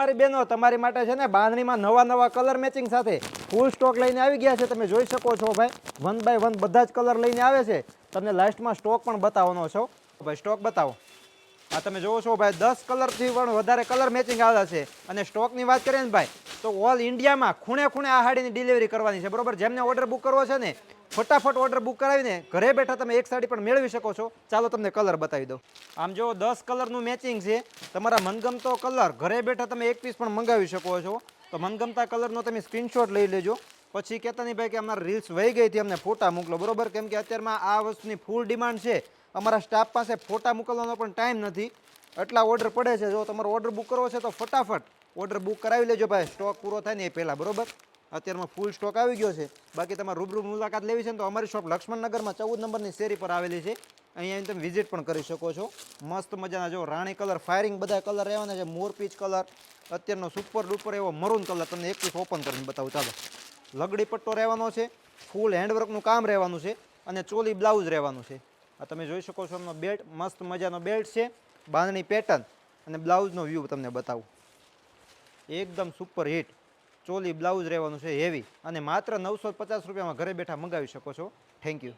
અમારી બહેનો તમારી માટે છે ને બાંધણીમાં નવા નવા કલર મેચિંગ સાથે ફૂલ સ્ટોક લઈને આવી ગયા છે. તમે જોઈ શકો છો ભાઈ વન બાય વન બધા જ કલર લઈને આવે છે. તમને લાસ્ટમાં સ્ટોક પણ બતાવવાનો છો ભાઈ સ્ટોક બતાવો. આ તમે જોવો છો ભાઈ, દસ કલરથી પણ વધારે કલર મેચિંગ આવ્યા છે. અને સ્ટોકની વાત કરીએ ને ભાઈ, તો ઓલ ઇન્ડિયામાં ખૂણે ખૂણે આ હાડીની ડિલિવરી કરવાની છે. બરોબર? જેમને ઓર્ડર બુક કરવો છે ને ફટાફટ ઓર્ડર બુક કરાવીને ઘરે બેઠા તમે એક સાડી પણ મેળવી શકો છો. ચાલો તમને કલર બતાવી દઉં. આમ જો દસ કલરનું મેચિંગ છે, તમારા મનગમતો કલર ઘરે બેઠા તમે એક પીસ પણ મંગાવી શકો છો. તો મનગમતા કલરનો તમે સ્ક્રીનશોટ લઈ લેજો. પછી કહેતા નહીં ભાઈ કે અમારા રીલ્સ વહી ગઈ હતી, અમને ફોટા મોકલો. બરોબર? કેમ કે અત્યારમાં આ વસ્તુની ફૂલ ડિમાન્ડ છે. અમારા સ્ટાફ પાસે ફોટા મોકલવાનો પણ ટાઈમ નથી. એટલા ઓર્ડર પડે છે. જો તમારો ઓર્ડર બુક કરવો છે તો ફટાફટ ઓર્ડર બુક કરાવી લેજો ભાઈ. સ્ટોક પૂરો થાય ને એ પહેલાં. બરોબર? અત્યારમાં ફૂલ સ્ટોક આવી ગયો છે. બાકી તમારે રૂબરૂ મુલાકાત લેવી છે ને તો અમારી શોપ લક્ષ્મણનગરમાં ચૌદ નંબરની શેરી પર આવેલી છે. અહીંયા તમે વિઝિટ પણ કરી શકો છો. મસ્ત મજાના જો રાણી કલર ફાયરિંગ બધા કલર રહેવાના છે. મોર પીચ કલર, અત્યારનો સુપર ડુપર એવો મરૂન કલર તમને એક પીસ ઓપન કરીને બતાવું. ચાલો. લગડી પટ્ટો રહેવાનો છે. ફૂલ હેન્ડવર્કનું કામ રહેવાનું છે અને ચોલી બ્લાઉઝ રહેવાનું છે. આ તમે જોઈ શકો છો એમનો બેલ્ટ મસ્ત મજાનો બેલ્ટ છે. બાંધણી પેટર્ન અને બ્લાઉઝનો વ્યૂ તમને બતાવું. એકદમ સુપર હિટ ચોલી બ્લાઉઝ રહેવાનું છે હેવી. અને માત્ર નવસો પચાસ રૂપિયામાં ઘરે બેઠા મંગાવી શકો છો. Thank you